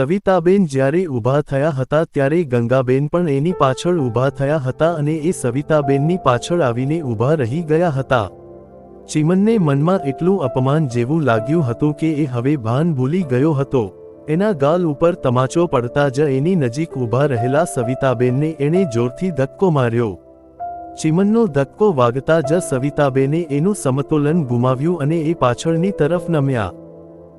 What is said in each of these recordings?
સવિતાબેન જ્યારે ઊભા થયા હતા ત્યારે ગંગાબેન પણ એની પાછળ ઊભા થયા હતા અને એ સવિતાબેનની પાછળ આવીને ઊભા રહી ગયા હતા. ચિમનને મનમાં એટલું અપમાન જેવું લાગ્યું હતું કે એ હવે ભાન ભૂલી ગયો હતો. એના ગાલ ઉપર તમાચો પડતા જ એની નજીક ઊભા રહેલા સવિતાબેનને એણે જોરથી ધક્કો માર્યો. ચિમનનો ધક્કો વાગતા જ સવિતાબેને એનું સમતોલન ગુમાવ્યું અને એ પાછળની તરફ નમ્યા.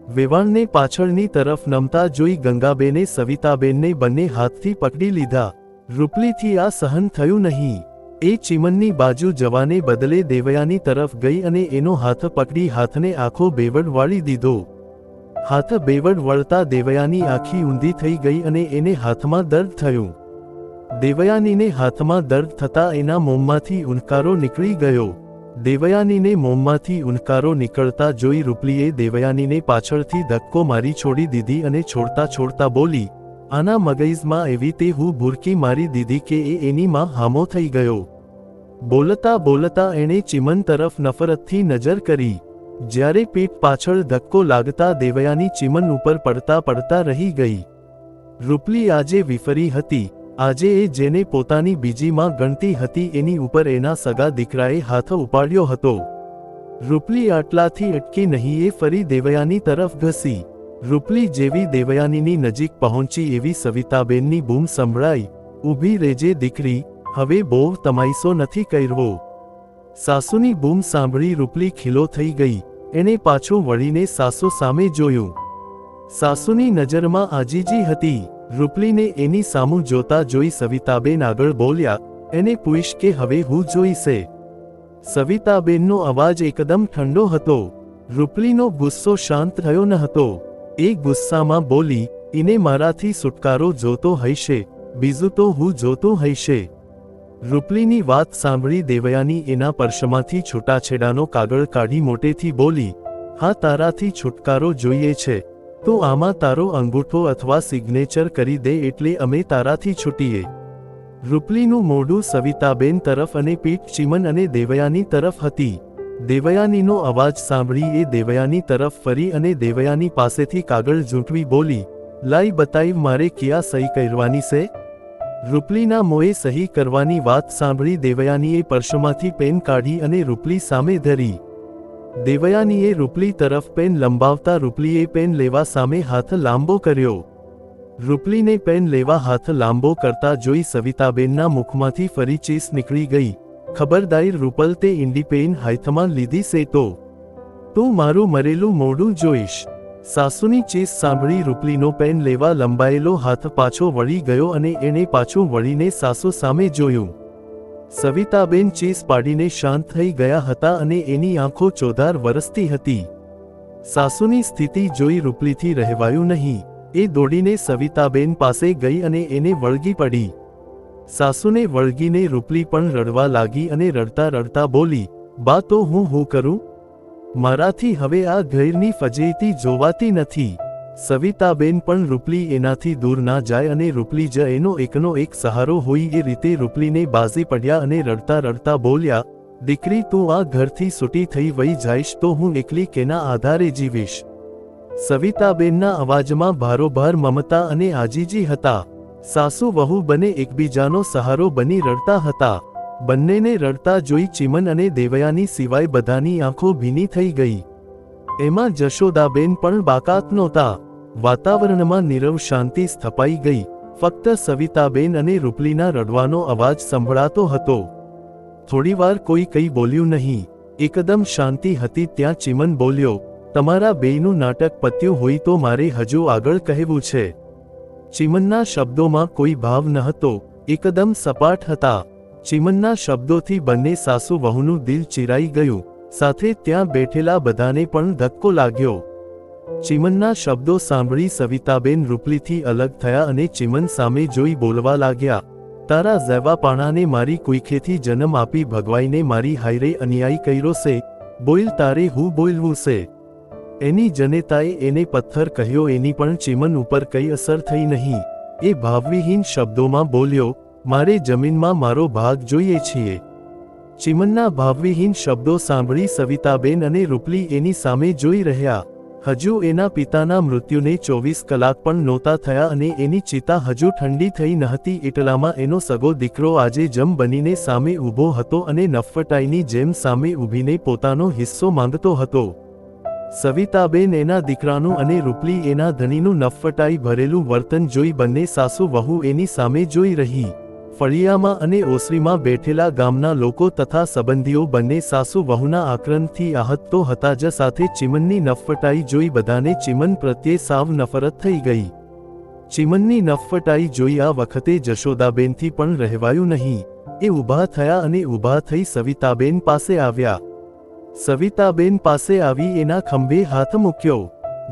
વેવાણને પાછળની તરફ નમતા જોઈ ગંગાબેને, સવિતાબેનને બંને હાથથી પકડી લીધા. રૂપલીથી આ સહન થયું નહીં. એ ચિમનની બાજુ જવાને બદલે દેવયાની તરફ ગઈ અને એનો હાથ પકડી હાથને આખો બેવડ વાળી દીધો. હાથ બેવડ વળતા દેવયાની આખી ઊંધી થઈ ગઈ અને એને હાથમાં દર્દ થયું. દેવયાનીને હાથમાં દર્દ થતા એના મોંમાંથી ઉનકારો નીકળી ગયો. દેવયાનીને મોમમાંથી ઉનકારો નીકળતા જોઈ રૂપલીએ દેવયાનીને પાછળથી ધક્કો મારી છોડી દીધી અને છોડતા છોડતા બોલી, આના મગજમાં એવી તે હું ભૂરકી મારી દીધી કે એ એની માં હામો થઈ ગયો. બોલતા બોલતા એણે ચિમન તરફ નફરતથી નજર કરી. જ્યારે પીઠ પાછળ ધક્કો લાગતા દેવયાની ચિમન ઉપર પડતા પડતા રહી ગઈ. રૂપલી આજે વિફરી હતી. આજે એ જેને પોતાની બીજી માં ગણતી હતી એની ઉપર એના સગા દીકરાએ હાથ ઉપાડ્યો હતો. રૂપલી આટલાથી અટકી નહીં એ ફરી દેવયાની તરફ ઘસી. રૂપલી જેવી દેવયાનીની નજીક પહોંચી એવી સવિતાબેનની બૂમ સંભળાઈ. ઊભી રેજે દીકરી, હવે બહુ તમાઈસો નથી કરવો. સાસુની બૂમ સાંભળી રૂપલી ખીલો થઈ ગઈ. એણે પાછું વળીને સાસુ સામે જોયું. સાસુની નજરમાં આજીજી હતી. રૂપલીને એની સામું જોતા જોઈ સવિતાબેન આગળ બોલ્યા, એને પૂછ કે હવે હું જોઈશે? સવિતાબેનનો અવાજ એકદમ ઠંડો હતો. રૂપલીનો ગુસ્સો શાંત થયો ન હતો. એ ગુસ્સામાં બોલી એને મારાથી છુટકારો જોતો હૈશે બીજું તો હું જોતો હૈશે રૂપલીની વાત સાંભળી દેવયાની એના પર્શમાંથી છૂટાછેડાનો કાગળ કાઢી મોટેથી બોલી, હા તારાથી છુટકારો જોઈએ છે તો આમાં તારો અંગૂઠો અથવા સિગ્નેચર કરી દે એટલે અમે તારાથી છૂટીએ. રૂપલીનું મોઢું સવિતાબેન તરફ અને પીઠ ચિમન અને દેવયાની તરફ હતી. દેવયાનીનો અવાજ સાંભળી એ દેવયાની તરફ ફરી અને દેવયાની પાસેથી કાગળ ઝૂંટવી બોલી, લાઈ બતાઈ મારે ક્યાં સહી કરવાની છે રૂપલીના મોએ સહી કરવાની વાત સાંભળી દેવયાનીએ પર્શમાંથી પેન કાઢી અને રૂપલી સામે ધરી. દેવયાનીએ રૂપલી તરફ પેન લંબાવતા રૂપલીએ પેન લેવા સામે હાથ લાંબો કર્યો. રૂપલીને પેન લેવા હાથ લાંબો કરતા જોઈ સવિતાબેનના મુખમાંથી ફરી ચીસ નીકળી ગઈ. ખબરદાર રૂપલ તે ઇન્ડી પેન હાથમાં લીધી સે તો તું મારું મરેલું મોઢું જોઈશ. સાસુની ચીસ સાંભળી રૂપલીનો પેન લેવા લંબાયેલો હાથ પાછો વળી ગયો અને એણે પાછું વળીને સાસુ સામે જોયું. સવિતાબેન ચીસ પાડીને શાંત થઈ ગયા હતા અને એની આંખો ચોધાર વરસતી હતી. સાસુની સ્થિતિ જોઈ રૂપલીથી રહેવાયું નહીં. એ દોડીને સવિતાબેન પાસે ગઈ અને એને વળગી પડી. સાસુને વળગીને રૂપલી પણ રડવા લાગી અને રડતા રડતા બોલી, બા, તો હું હું કરું? મારાથી હવે આ ઘેરની ફજેતી જોવાતી નથી. સવિતાબેન પણ રૂપલી એનાથી દૂર ના જાય અને રૂપલી જ એનો એકનો એક સહારો હોય એ રીતે રૂપલીને બાજી પડ્યા અને રડતા રડતા બોલ્યા, દીકરી, તું આ ઘરથી છૂટી થઈ વહી જઈશ તો હું એકલી કેના આધારે જીવીશ સવિતાબેનના અવાજમાં ભારોભાર મમતા અને આજીજી હતા. સાસુ વહુ બને એકબીજાનો સહારો બની રડતા હતા. બંનેને રડતા જોઈ ચિમન અને દેવયાની સિવાય બધાની આંખો ભીની થઈ ગઈ. એમાં જશોદાબેન પણ બાકાત નહોતા. વાતાવરણમાં નીરવ શાંતિ સ્થપાઈ ગઈ. ફક્ત સવિતાબેન અને રૂપલીના રડવાનો અવાજ સંભળાતો હતો. થોડીવાર કોઈ કંઈ બોલ્યું નહીં. એકદમ શાંતિ હતી ત્યાં ચિમન બોલ્યો, તમારા બેયનું નાટક પત્યું હોય તો મારે હજુ આગળ કહેવું છે. ચિમનના શબ્દોમાં કોઈ ભાવ ન હતો એકદમ સપાટ હતા. ચિમનના શબ્દોથી બંને સાસુ વહુનું દિલ ચિરાઈ ગયું. સાથે ત્યાં બેઠેલા બધાને પણ ધક્કો લાગ્યો. ચિમનના શબ્દો સાંભળી સવિતાબેન રૂપલીથી અલગ થયા અને ચિમન સામે જોઈ બોલવા લાગ્યા, તારા ઝેવા પાણાને મારી કુઈખેથી જન્મ આપી ભગવાઈને મારી હાયરે અન્યાય કર્યો છે બોલ તારે હું બોલવું છે એની જનેતાએ એને પથ્થર કહ્યો, એની પણ ચિમન ઉપર કઈ અસર થઈ નહીં. એ ભાવવિહીન શબ્દોમાં બોલ્યો, મારે જમીનમાં મારો ભાગ જોઈએ છીએ. ચિમનના ભાવવિહીન શબ્દો સાંભળી સવિતાબેન અને રૂપલી એની સામે જોઈ રહ્યા. હજુ એના પિતાના મૃત્યુને ચોવીસ કલાક પણ નહોતા થયા અને એની ચિતા હજુ ઠંડી થઈ નહતી એટલામાં એનો સગો દીકરો આજે જમ બનીને સામે ઊભો હતો અને નફટાઈની જેમ સામે ઊભીને પોતાનો હિસ્સો માંગતો હતો. સવિતાબેન એના દીકરાનું અને રૂપલી એના ધણીનું નફટાઈ ભરેલું વર્તન જોઈ બંને સાસુ વહુ એની સામે જોઈ રહી. ફળિયામાં અને ઓસરીમાં બેઠેલા ગામના લોકો તથા સંબંધીઓ બંને સાસુ વહુના આક્રંદથી આહત તો હતા. જ સાથે ચિમનની નફટાઈ જોઈ બધાને ચિમન પ્રત્યે સાવ નફરત થઈ ગઈ. ચિમનની નફટાઈ જોઈ આ વખતે જશોદાબેનથી પણ રહેવાયું નહીં. એ ઊભા થયા અને ઊભા થઈ સવિતાબેન પાસે આવ્યા. સવિતાબેન પાસે આવી એના ખંભે હાથ મૂક્યો.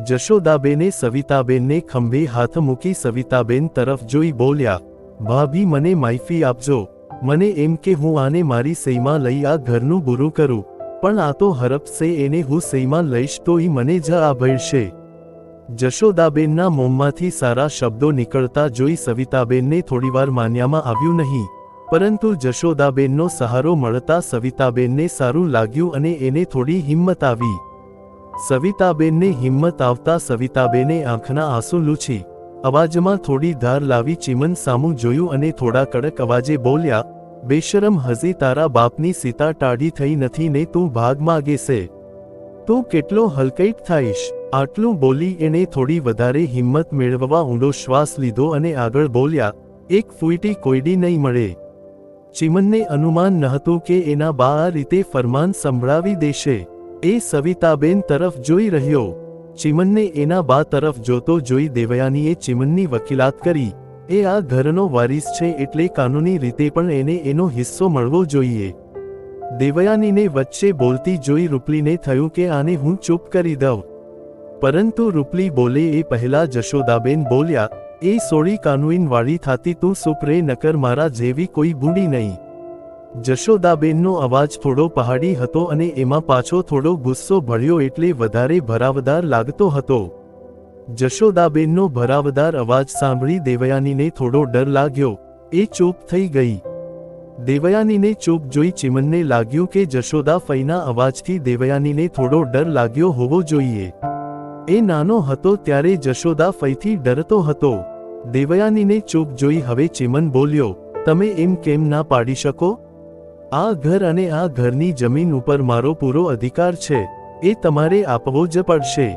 જશોદાબેને સવિતાબેનને ખંભે હાથ મૂકી સવિતાબેન તરફ જોઈ બોલ્યા ભાભી, મને માફી આપજો. મને એમ કે હું આને મારી સહીમાં લઈ આ ઘરનું બુરું કરું. પણ આ તો હરપશે એને હું સહીમાં લઈશ તો એ મને જ આ ભળશે. જશોદાબેનના મોંમાંથી સારા શબ્દો નીકળતા જોઈ સવિતાબેનને થોડીવાર માન્યામાં આવ્યું નહીં. પરંતુ જશોદાબેનનો સહારો મળતા સવિતાબેનને સારું લાગ્યું અને એને થોડી હિંમત આવી. સવિતાબેનને હિંમત આવતા સવિતાબેને આંખના આંસુ લૂછી. અવાજમાં થોડી ધાર લાવી ચિમન સામું જોયું અને થોડા કડક અવાજે બોલ્યા, બેશરમ હજી તારા બાપની સીતા ટાઢી થઈ નથી ને તું ભાગ માગે છે. તું કેટલો હલકૈટ થાઈશ. આટલું બોલી એણે થોડી વધારે હિંમત મેળવવા ઊંડો શ્વાસ લીધો અને આગળ બોલ્યા, એક ફૂઈટી કોઈડી નહીં મળે. ચિમનને અનુમાન નહોતું કે એના બા આ રીતે ફરમાન સંભળાવી દેશે. એ સવિતાબેન તરફ જોઈ રહ્યો. ચિમનને એના બા તરફ જોતો જોઈ દેવયાનીએ ચિમનની વકીલાત કરી. એ આ ઘરનો વારીસ છે એટલે કાનૂની રીતે પણ એને એનો હિસ્સો મળવો જોઈએ. દેવયાનીને વચ્ચે બોલતી જોઈ રૂપલીને થયું કે આને હું ચૂપ કરી દઉં. પરંતુ રૂપલી બોલે એ પહેલા જશોદાબેન બોલ્યા, એ સોળી કાનુઈન વાળી થાતી તું સુપરે નકર મારા જેવી કોઈ બુંડી નહીં. જશોદાબેનનો અવાજ થોડો પહાડી હતો અને એમાં પાછો થોડો ગુસ્સો ભળ્યો એટલે વધારે ભરાવદાર લાગતો હતો. જશોદાબેનનો ભરાવદાર અવાજ સાંભળી દેવયાનીને થોડો ડર લાગ્યો. એ ચૂપ થઈ ગઈ. દેવયાનીને ચૂપ જોઈ ચિમનને લાગ્યું કે જશોદા ફઈના અવાજથી દેવયાનીને થોડો ડર લાગ્યો હોવો જોઈએ. એ નાનો હતો ત્યારે જશોદા ફઈથી ડરતો હતો. દેવયાનીને ચૂપ જોઈ હવે ચિમન બોલ્યો, તમે એમ કેમ ના પાડી શકો? આ ઘર અને આ ઘરની જમીન ઉપર મારો પૂરો અધિકાર છે, એ તમારે આપવો જ પડશે.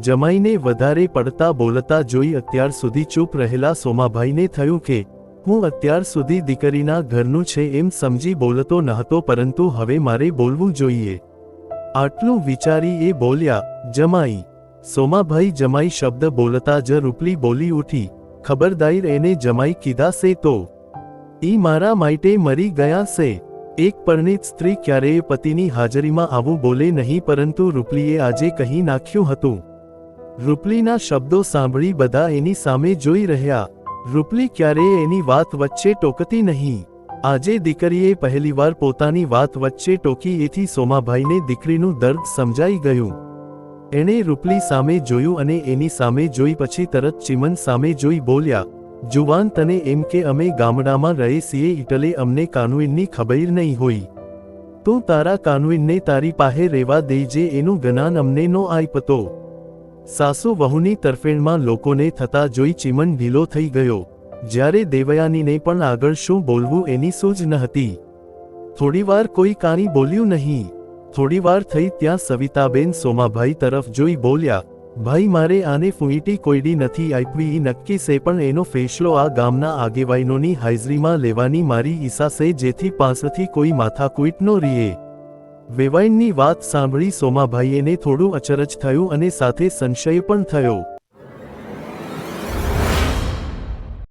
જમાઈને વધારે પડતા બોલતા જોઈ અત્યાર સુધી ચૂપ રહેલા સોમાભાઈને થયું કે, હું અત્યાર સુધી દીકરીના ઘરનું છે એમ સમજી બોલતો નહતો પરંતુ હવે મારે બોલવું જોઈએ. આટલું વિચારી એ બોલ્યા, જમાઈ. સોમાભાઈ જમાઈ શબ્દ બોલતા જ રૂપલી બોલી ઉઠી, ખબરદાર એને જમાઈ કીધા સે તો ઈ મારા માટે મરી ગયા છે એક પરણિત સ્ત્રી ક્યારેય પતિની હાજરીમાં આવું બોલે નહીં પરંતુ રૂપલીએ આજે કહી નાખ્યું હતું. રૂપલીના શબ્દો સાંભળી બધા એની સામે જોઈ રહ્યા. રૂપલી ક્યારેય એની વાત વચ્ચે ટોકતી નહીં. આજે દીકરીએ પહેલીવાર પોતાની વાત વચ્ચે ટોકી એથી સોમાભાઈને દીકરીનું દર્દ સમજાઈ ગયું. એણે રૂપલી સામે જોયું અને એની સામે જોઈ પછી તરત ચિમન સામે જોઈ બોલ્યા જુવાન તને એમ કે અમે ગામડામાં રહે છીએ એટલે અમને કાનૂનની ખબર નહીં હોય. તું તારા કાનૂનને તારી પાસે રેવા દેજે એનું જ્ઞાન અમને નો આઈપતો સાસુ વહુની તરફેણમાં લોકોને થતા જોઈ ચિમન ઢીલો થઈ ગયો. જ્યારે દેવયાનીને પણ આગળ શું બોલવું એની સૂઝ ન હતી. થોડીવાર કોઈ કાણી બોલ્યું નહીં. થોડીવાર થઈ ત્યાં સવિતાબેન સોમાભાઈ તરફ જોઈ બોલ્યા ભાઈ, મારે આને ફૂઈટી કોઈડી નથી આપવી. ઈ નક્કી છે પણ એનો ફેસલો આ ગામના આગેવાઈનોની હાજરીમાં લેવાની મારી ઈસા છે, જેથી પાસેથી કોઈ માથાકૂટ નો રીએ. વેવાઈનની વાત સાંભળી સોમાભાઈએને થોડું અચરજ થયું અને સાથે સંશય પણ થયો.